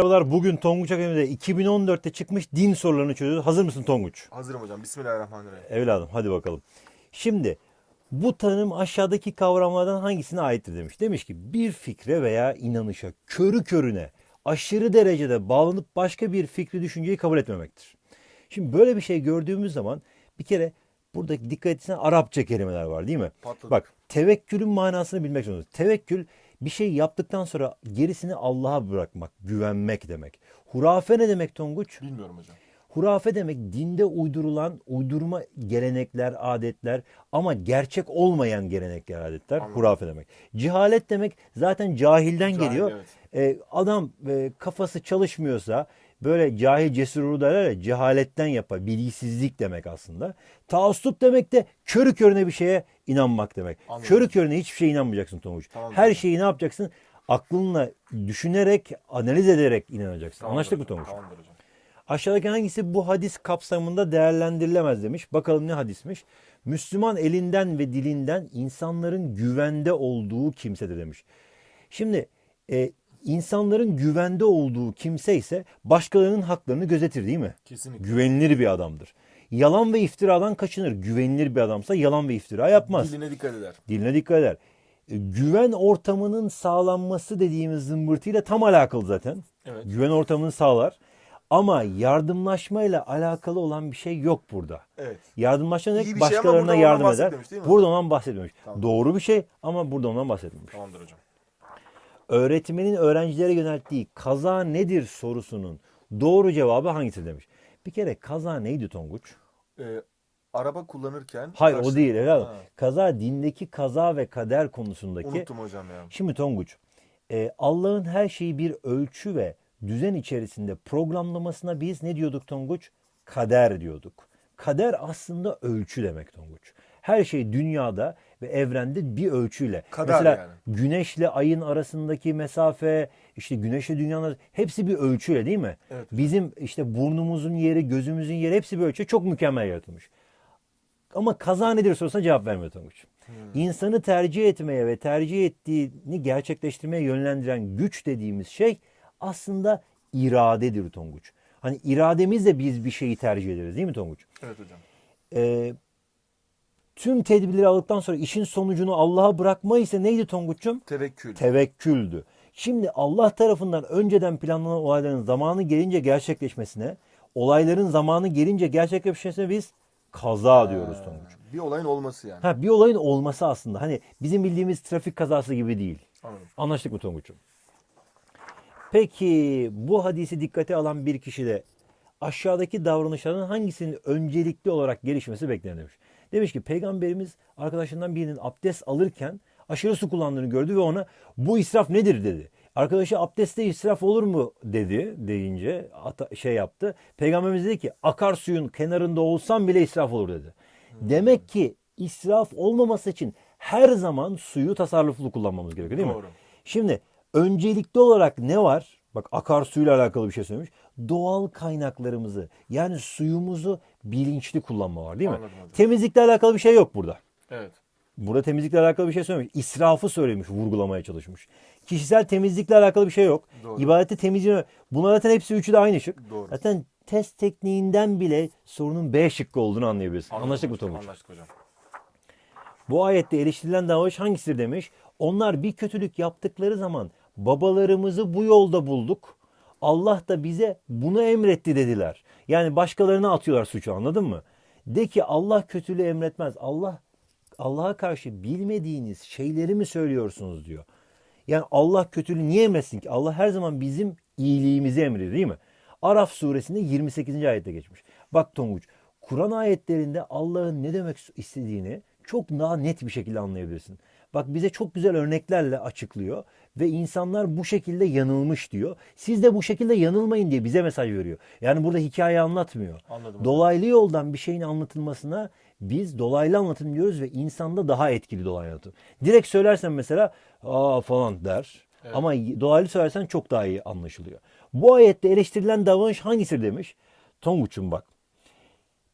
Merhabalar bugün Tonguç Akademi'de 2014'te çıkmış din sorularını çözüyoruz. Hazır mısın Tonguç? Hazırım hocam. Bismillahirrahmanirrahim. Evladım hadi bakalım. Şimdi bu tanım aşağıdaki kavramlardan hangisine aittir demiş. Demiş ki bir fikre veya inanışa körü körüne aşırı derecede bağlanıp başka bir fikri düşünceyi kabul etmemektir. Şimdi böyle bir şey gördüğümüz zaman bir kere buradaki dikkat etsen Arapça kelimeler var değil mi? Patladı. Bak tevekkülün manasını bilmek zorundayız. Tevekkül bir şey yaptıktan sonra gerisini Allah'a bırakmak, güvenmek demek. Hurafe ne demek Tonguç? Bilmiyorum hocam. Hurafe demek dinde uydurulan, uydurma gelenekler, adetler ama gerçek olmayan gelenekler, adetler Anladım. hurafe demek. Cehalet demek zaten cahilden Cahil, geliyor. evet. Ee, adam e, kafası çalışmıyorsa böyle cahil cesur derler ya cehaletten yapar. Bilgisizlik demek aslında. Taassup demek de körü körüne bir şeye inanmak demek. Anladım. Körü körüne hiçbir şeye inanmayacaksın Tonguç. Tamam, Her şeyi ne yapacaksın? Aklınla düşünerek, analiz ederek inanacaksın. Tamamdır Anlaştık mı Tonguç? Tamamdır hocam. Aşağıdaki hangisi bu hadis kapsamında değerlendirilemez demiş. Bakalım ne hadismiş. Müslüman elinden ve dilinden insanların güvende olduğu kimsedir demiş. Şimdi e, insanların güvende olduğu kimse ise başkalarının haklarını gözetir değil mi? Kesinlikle. Güvenilir bir adamdır. Yalan ve iftiradan kaçınır. Güvenilir bir adamsa yalan ve iftira yapmaz. Diline dikkat eder. Diline dikkat eder. E, güven ortamının sağlanması dediğimiz zımbırtıyla tam alakalı zaten. Evet. Güven ortamını sağlar. Ama yardımlaşmayla alakalı olan bir şey yok burada. Evet. Yardımlaşma demek şey ama başkalarına ondan yardım eder. Burada ondan bahsetmemiş. Tamam. Doğru bir şey ama burada ondan bahsetmemiş. Tamamdır hocam. Öğretmenin öğrencilere yönelttiği kaza nedir sorusunun doğru cevabı hangisi demiş. Bir kere kaza neydi Tonguç? Ee, araba kullanırken... Hayır karşı- o değil evladım. Ha, Kaza dindeki kaza ve kader konusundaki Unuttum hocam ya. Şimdi Tonguç, e, Allah'ın her şeyi bir ölçü ve düzen içerisinde programlamasına biz ne diyorduk Tonguç? Kader diyorduk. Kader aslında ölçü demek Tonguç. Her şey dünyada ve evrende bir ölçüyle. Kader Mesela yani. güneşle ayın arasındaki mesafe, işte güneşle dünyanın arası- hepsi bir ölçüyle değil mi? Evet. Bizim işte burnumuzun yeri, gözümüzün yeri hepsi bir ölçü. Çok mükemmel yaratılmış. Ama kaza nedir sorusuna cevap vermiyor Tonguç. İnsanı tercih etmeye ve tercih ettiğini gerçekleştirmeye yönlendiren güç dediğimiz şey aslında iradedir Tonguç. Hani irademizle biz bir şeyi tercih ederiz değil mi Tonguç? Evet hocam. Ee, tüm tedbirleri aldıktan sonra işin sonucunu Allah'a bırakma ise neydi Tonguç'um? Tevekkül. Tevekküldü. Şimdi Allah tarafından önceden planlanan olayların zamanı gelince gerçekleşmesine, olayların zamanı gelince gerçekleşmesine biz kaza diyoruz Tonguç. Ha, bir olayın olması yani. Ha bir olayın olması aslında. Hani bizim bildiğimiz trafik kazası gibi değil. Anladım. Anlaştık mı Tonguç'um? Peki bu hadisi dikkate alan bir kişi de aşağıdaki davranışların hangisinin öncelikli olarak gelişmesi beklenir demiş. Demiş ki peygamberimiz arkadaşlarından birinin abdest alırken aşırı su kullandığını gördü ve ona bu israf nedir dedi. Arkadaşı abdestte israf olur mu dedi deyince ata- şey yaptı. Peygamberimiz dedi ki akarsuyun kenarında olsam bile israf olur dedi. Demek ki israf olmaması için her zaman suyu tasarruflu kullanmamız gerekiyor değil mi? Doğru. Şimdi öncelikli olarak ne var? Bak akarsuyla alakalı bir şey söylemiş. Doğal kaynaklarımızı yani suyumuzu bilinçli kullanma var değil mi? Anladım, anladım. Temizlikle alakalı bir şey yok burada. Evet. Burada temizlikle alakalı bir şey söylemiş. İsrafı söylemiş, vurgulamaya çalışmış. Kişisel temizlikle alakalı bir şey yok. Doğru. İbadette temizliği Bunlar zaten hepsi üçü de aynı şık. Doğru. Zaten test tekniğinden bile sorunun B şıkkı olduğunu anlayabilirsin. Anladım Anlaştık mı Tonguç? Anlaştık hocam. Bu ayette eleştirilen davranış hangisidir demiş. Onlar bir kötülük yaptıkları zaman babalarımızı bu yolda bulduk. Allah da bize bunu emretti dediler. Yani başkalarına atıyorlar suçu anladın mı? De ki Allah kötülüğü emretmez. Allah Allah'a karşı bilmediğiniz şeyleri mi söylüyorsunuz diyor. Yani Allah kötülüğü niye emretsin ki? Allah her zaman bizim iyiliğimizi emrediyor değil mi? Araf suresinde 28. ayette geçmiş. Bak Tonguç, Kur'an ayetlerinde Allah'ın ne demek istediğini çok daha net bir şekilde anlayabilirsin. Bak bize çok güzel örneklerle açıklıyor ve insanlar bu şekilde yanılmış diyor. Siz de bu şekilde yanılmayın diye bize mesaj veriyor. Yani burada hikaye anlatmıyor. Anladım. Dolaylı yoldan bir şeyin anlatılmasına biz dolaylı anlatım diyoruz ve insanda daha etkili dolaylı anlatım. Direkt söylersen mesela aa falan der. Ama dolaylı söylersen çok daha iyi anlaşılıyor. Bu ayette eleştirilen davranış hangisidir demiş. Tonguç'um bak.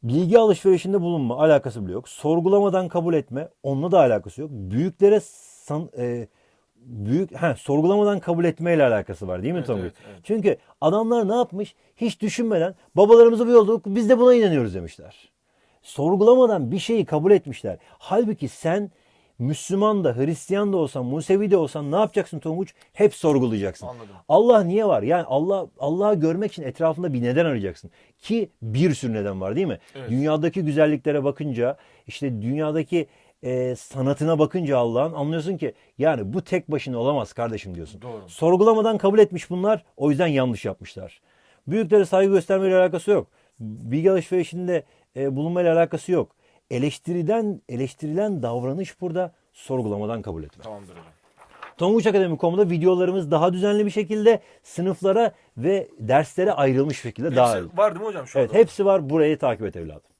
Bilgi alışverişinde bulunma alakası bile yok. Sorgulamadan kabul etme onunla da alakası yok. Büyüklere san- e, büyük he, sorgulamadan kabul etmeyle alakası var değil mi Evet, Tonguç? evet, evet. Çünkü adamlar ne yapmış? Hiç düşünmeden babalarımızı bu yolda biz de buna inanıyoruz demişler. Sorgulamadan bir şeyi kabul etmişler. Halbuki sen Müslüman da Hristiyan da olsan, Musevi de olsan ne yapacaksın Tonguç? Hep sorgulayacaksın. Anladım. Allah niye var? Yani Allah Allah'ı görmek için etrafında bir neden arayacaksın. Ki bir sürü neden var değil mi? Evet. Dünyadaki güzelliklere bakınca, işte dünyadaki e, sanatına bakınca Allah'ın anlıyorsun ki yani bu tek başına olamaz kardeşim diyorsun. Doğru. Sorgulamadan kabul etmiş bunlar. O yüzden yanlış yapmışlar. Büyüklere saygı göstermeyle alakası yok. Bilgi alışverişinde e, bulunmayla alakası yok. Eleştiriden eleştirilen davranış burada sorgulamadan kabul etme. Tamamdır hocam. Tonguç Akademi.com'da videolarımız daha düzenli bir şekilde sınıflara ve derslere ayrılmış şekilde daha Hepsi var değil mi hocam şu Evet anda? hepsi var. Burayı takip et evladım.